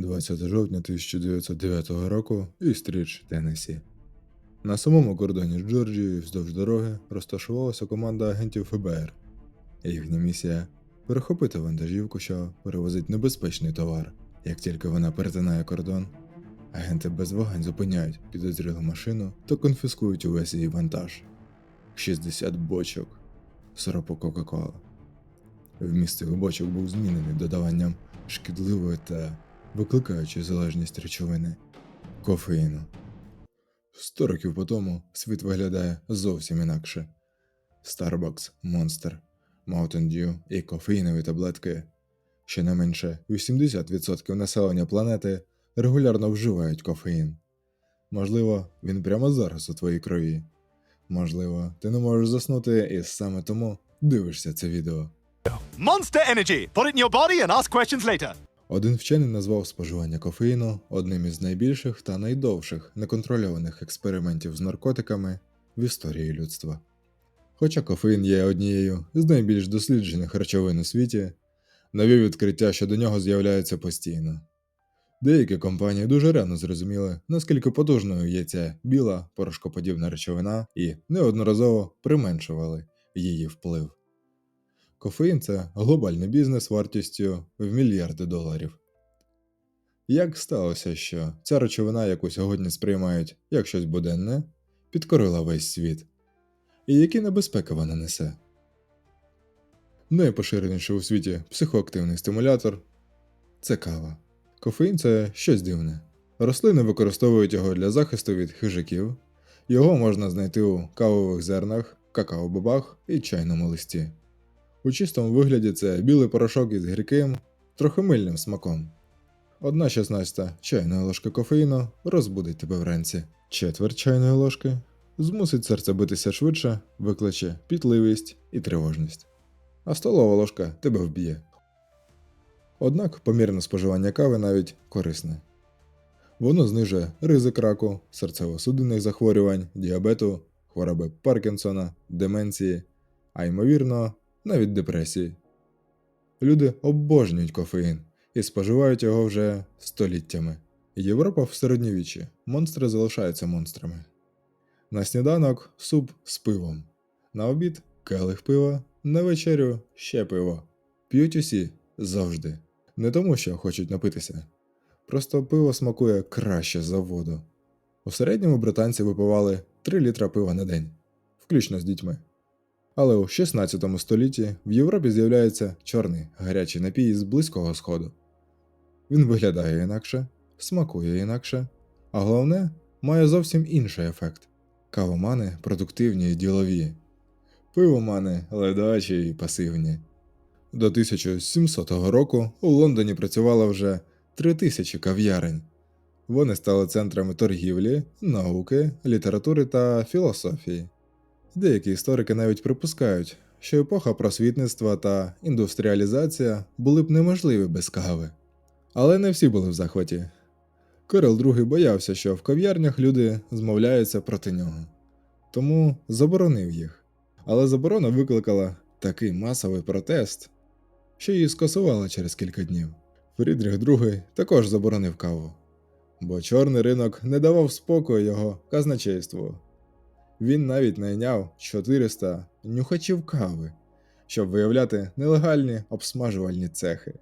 20 жовтня 1909 року Істріч, Теннессі. На самому кордоні з Джорджією вздовж дороги розташувалася команда агентів ФБР. Їхня місія перехопити вантажівку, що перевозить небезпечний товар. Як тільки вона перетинає кордон, агенти без вагань зупиняють підозрілу машину та конфіскують увесь її вантаж. 60 бочок сиропу Кока-Кола. Вміст цих бочок був змінений додаванням шкідливої та викликаючої залежність речовини кофеїну. Сто років по тому світ виглядає зовсім інакше. Starbucks, Monster, Mountain Dew і кофеїнові таблетки. Щонайменше 80% населення планети регулярно вживають кофеїн. Можливо, він прямо зараз у твоїй крові. Можливо, ти не можеш заснути і саме тому дивишся це відео. Monster Energy. Put it in your body and ask questions later. Один вчений назвав споживання кофеїну одним із найбільших та найдовших неконтрольованих експериментів з наркотиками в історії людства. Хоча кофеїн є однією з найбільш досліджених речовин у світі, нові відкриття щодо нього з'являються постійно. Деякі компанії дуже рано зрозуміли, наскільки потужною є ця біла порошкоподібна речовина, і неодноразово применшували її вплив. Кофеїн це глобальний бізнес вартістю в мільярди доларів. Як сталося, що ця речовина, яку сьогодні сприймають як щось буденне, підкорила весь світ? І які небезпеки вона несе? Найпоширеніший у світі психоактивний стимулятор це кава. Кофеїн це щось дивне. Рослини використовують його для захисту від хижаків. Його можна знайти у кавових зернах, какао-бобах і чайному листі. У чистому вигляді це білий порошок із гірким, трохи мильним смаком. Одна шістнадцята чайної ложки кофеїну розбудить тебе вранці. Четверть чайної ложки змусить серце битися швидше, викличе пітливість і тривожність. А столова ложка тебе вб'є. Однак помірне споживання кави навіть корисне. Воно знижує ризик раку, серцево-судинних захворювань, діабету, хвороби Паркінсона, деменції, а ймовірно, навіть депресії. Люди обожнюють кофеїн і споживають його вже століттями. Європа в середньовіччі монстри залишаються монстрами. На сніданок суп з пивом, на обід келих пива, на вечерю ще пиво. П'ють усі завжди. Не тому, що хочуть напитися. Просто пиво смакує краще за воду. У середньому британці випивали 3 літра пива на день, включно з дітьми. Але у 16 столітті в Європі з'являється чорний гарячий напій з Близького Сходу. Він виглядає інакше, смакує інакше, а головне, має зовсім інший ефект. Кавомани продуктивні і ділові, пивомани ледачі і пасивні. До 1700 року у Лондоні працювало вже 3000 кав'ярень. Вони стали центрами торгівлі, науки, літератури та філософії. Деякі історики навіть припускають, що епоха просвітництва та індустріалізація були б неможливі без кави. Але не всі були в захваті. Кирил II боявся, що в кав'ярнях люди змовляються проти нього, тому заборонив їх. Але заборона викликала такий масовий протест, що її скасували через кілька днів. Фрідріх II також заборонив каву, бо чорний ринок не давав спокою його казначейству. Він навіть найняв 400 нюхачів кави, щоб виявляти нелегальні обсмажувальні цехи.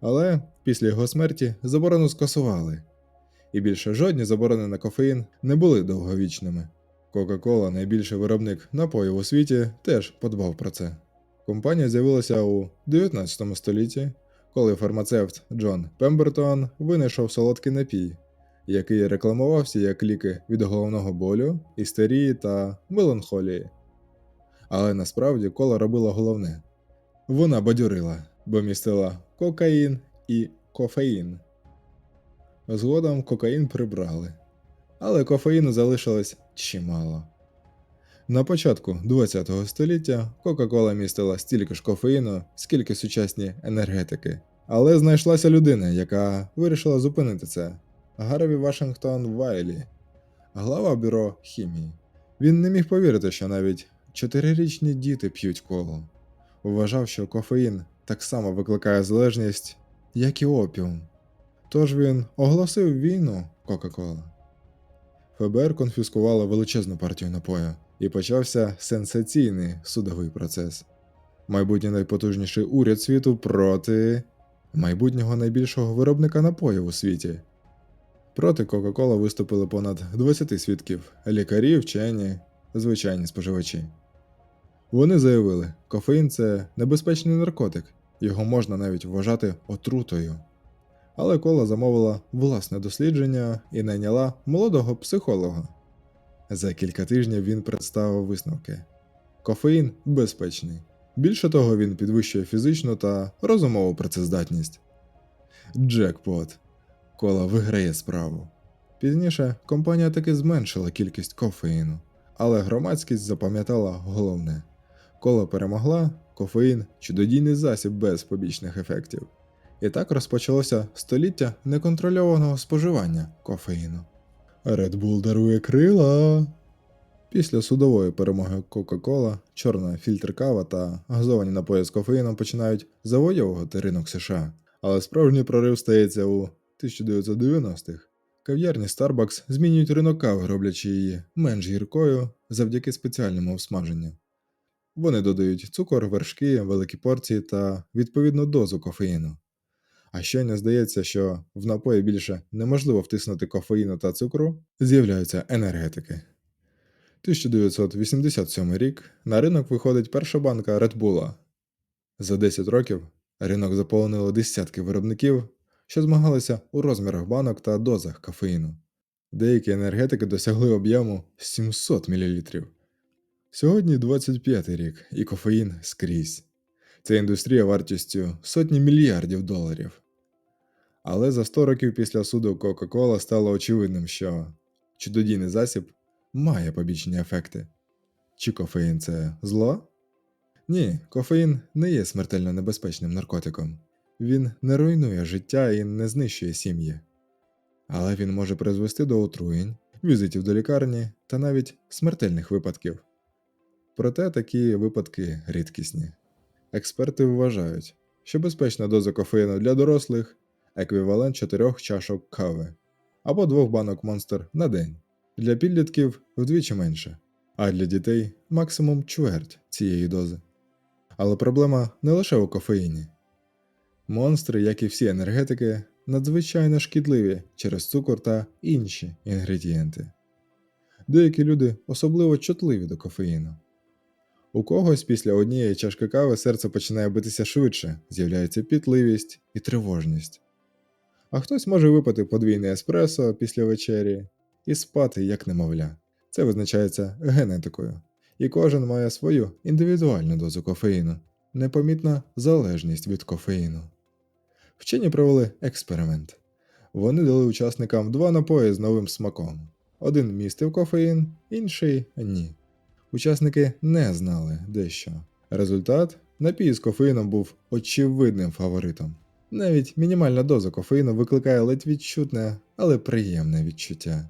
Але після його смерті заборону скасували, і більше жодні заборони на кофеїн не були довговічними. Кока-Кола, найбільший виробник напоїв у світі, теж подбав про це. Компанія з'явилася у 19 столітті, коли фармацевт Джон Пембертон винайшов солодкий напій, який рекламувався як ліки від головного болю, істерії та меланхолії. Але насправді кола робила головне вона бадьорила, бо містила кокаїн і кофеїн. Згодом кокаїн прибрали, але кофеїну залишилось чимало. На початку ХХ століття Кока-Кола містила стільки ж кофеїну, скільки сучасні енергетики. Але знайшлася людина, яка вирішила зупинити це. Гарві Вашингтон Вайлі, глава бюро хімії. Він не міг повірити, що навіть чотирирічні діти п'ють колу. Вважав, що кофеїн так само викликає залежність, як і опіум. Тож він оголосив війну Кока-Кола. ФБР конфіскувало величезну партію напою, і почався сенсаційний судовий процес. Майбутній найпотужніший уряд світу проти майбутнього найбільшого виробника напоїв у світі. Проти Кока-Кола виступили понад 20 свідків лікарі, вчені, звичайні споживачі. Вони заявили, кофеїн це небезпечний наркотик, його можна навіть вважати отрутою. Але кола замовила власне дослідження і найняла молодого психолога. За кілька тижнів він представив висновки. Кофеїн безпечний. Більше того, він підвищує фізичну та розумову працездатність. Джекпот. Кола виграє справу. Пізніше компанія таки зменшила кількість кофеїну, але громадськість запам'ятала головне: кола перемогла, кофеїн чудодійний засіб без побічних ефектів. І так розпочалося століття неконтрольованого споживання кофеїну. Red Bull дарує крила. Після судової перемоги Coca-Cola, чорна фільтр кава та газовані напої з кофеїном починають завойовувати ринок США. Але справжній прорив стається у 1990-х. Кав'ярні Starbucks змінюють ринок кави, роблячи її менш гіркою завдяки спеціальному обсмаженню. Вони додають цукор, вершки, великі порції та відповідну дозу кофеїну. А щойно здається, що в напої більше неможливо втиснути кофеїну та цукру, з'являються енергетики. 1987 рік на ринок виходить перша банка Red Bull. За 10 років ринок заповнило десятки виробників, що змагалися у розмірах банок та дозах кофеїну. Деякі енергетики досягли об'єму 700 мл. Сьогодні 25 рік, і кофеїн скрізь. Це індустрія вартістю сотні мільярдів доларів. Але за 100 років після суду Coca-Cola стало очевидним, що чудодійний засіб має побічні ефекти. Чи кофеїн це зло? Ні, кофеїн не є смертельно небезпечним наркотиком. Він не руйнує життя і не знищує сім'ї. Але він може призвести до отруєнь, візитів до лікарні та навіть смертельних випадків. Проте такі випадки рідкісні. Експерти вважають, що безпечна доза кофеїну для дорослих еквівалент 4 чашок кави або двох банок монстр на день. Для підлітків вдвічі менше, а для дітей максимум чверть цієї дози. Але проблема не лише у кофеїні. Монстри, як і всі енергетики, надзвичайно шкідливі через цукор та інші інгредієнти. Деякі люди особливо чутливі до кофеїну. У когось після однієї чашки кави серце починає битися швидше, з'являється пітливість і тривожність. А хтось може випити подвійне еспресо після вечері і спати як немовля. Це визначається генетикою, і кожен має свою індивідуальну дозу кофеїну, непомітна залежність від кофеїну. Вчені провели експеримент. Вони дали учасникам два напої з новим смаком. Один містив кофеїн, інший ні. Учасники не знали дещо. Результат напій з кофеїном був очевидним фаворитом. Навіть мінімальна доза кофеїну викликає ледь відчутне, але приємне відчуття.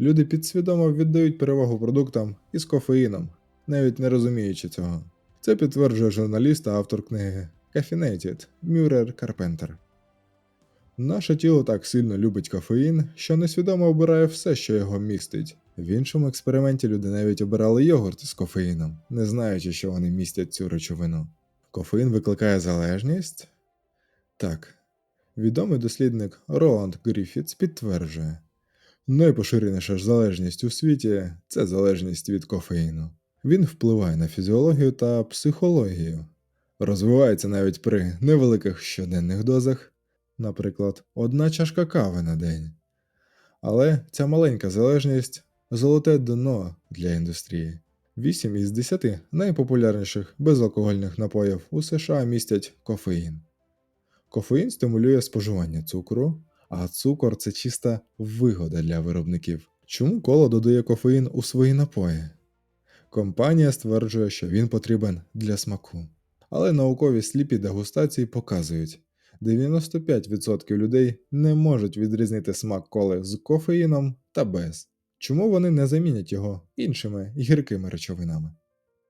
Люди підсвідомо віддають перевагу продуктам із кофеїном, навіть не розуміючи цього. Це підтверджує журналіст та автор книги Caffeinated Мюрер Карпентер. Наше тіло так сильно любить кофеїн, що несвідомо обирає все, що його містить. В іншому експерименті люди навіть обирали йогурт з кофеїном, не знаючи, що вони містять цю речовину. Кофеїн викликає залежність? Так. Відомий дослідник Роланд Гріфітс підтверджує, найпоширеніша ж залежність у світі це залежність від кофеїну. Він впливає на фізіологію та психологію, розвивається навіть при невеликих щоденних дозах, наприклад, одна чашка кави на день. Але ця маленька залежність золоте дно для індустрії. 8 із 10 найпопулярніших безалкогольних напоїв у США містять кофеїн. Кофеїн стимулює споживання цукру, а цукор це чиста вигода для виробників. Чому кола додає кофеїн у свої напої? Компанія стверджує, що він потрібен для смаку. Але наукові сліпі дегустації показують, 95% людей не можуть відрізнити смак коли з кофеїном та без. Чому вони не замінять його іншими гіркими речовинами?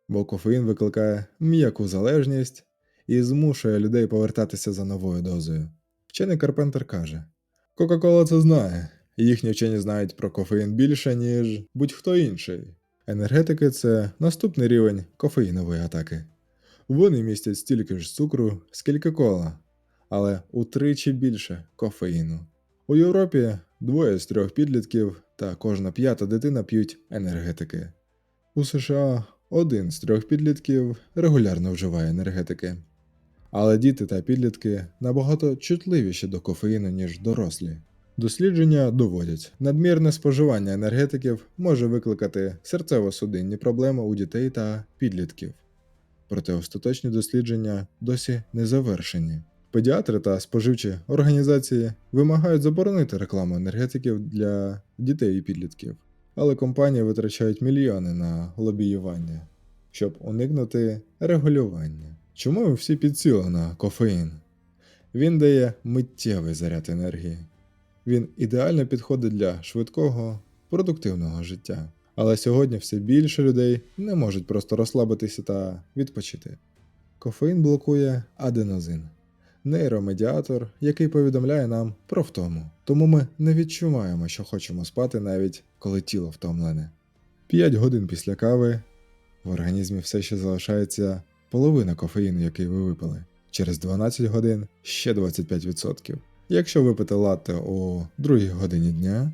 Бо кофеїн викликає м'яку залежність і змушує людей повертатися за новою дозою. Вчений Карпентер каже: Кока-Кола це знає, їхні вчені знають про кофеїн більше, ніж будь-хто інший. Енергетики це наступний рівень кофеїнової атаки. Вони містять стільки ж цукру, скільки кола, але утричі більше кофеїну. У Європі двоє з трьох підлітків та кожна п'ята дитина п'ють енергетики. У США один з трьох підлітків регулярно вживає енергетики. Але діти та підлітки набагато чутливіші до кофеїну, ніж дорослі. Дослідження доводять, надмірне споживання енергетиків може викликати серцево-судинні проблеми у дітей та підлітків. Проте остаточні дослідження досі не завершені. Педіатри та споживчі організації вимагають заборонити рекламу енергетиків для дітей і підлітків, але компанії витрачають мільйони на лобіювання, щоб уникнути регулювання. Чому ми всі підсіли на кофеїн? Він дає миттєвий заряд енергії. Він ідеально підходить для швидкого, продуктивного життя. Але сьогодні все більше людей не можуть просто розслабитися та відпочити. Кофеїн блокує аденозин, нейромедіатор, який повідомляє нам про втому. Тому ми не відчуваємо, що хочемо спати навіть коли тіло втомлене. 5 годин після кави в організмі все ще залишається половина кофеїну, який ви випили. Через 12 годин ще 25%. Якщо випити латте о 2 годині дня,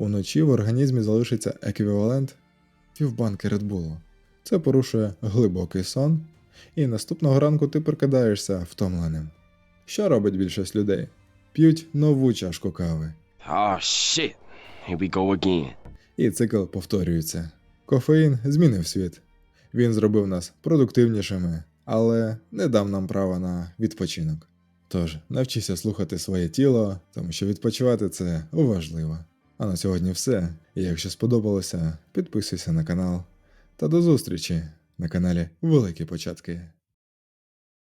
уночі в організмі залишиться еквівалент півбанки Редбулу. Це порушує глибокий сон, і наступного ранку ти прокидаєшся втомленим. Що робить більшість людей? П'ють нову чашку кави, Oh shit. Here we go again. і цикл повторюється. Кофеїн змінив світ. Він зробив нас продуктивнішими, але не дав нам права на відпочинок. Тож навчися слухати своє тіло, тому що відпочивати це важливо. А на сьогодні все. І якщо сподобалося, підписуйся на канал. Та до зустрічі на каналі Великі Початки.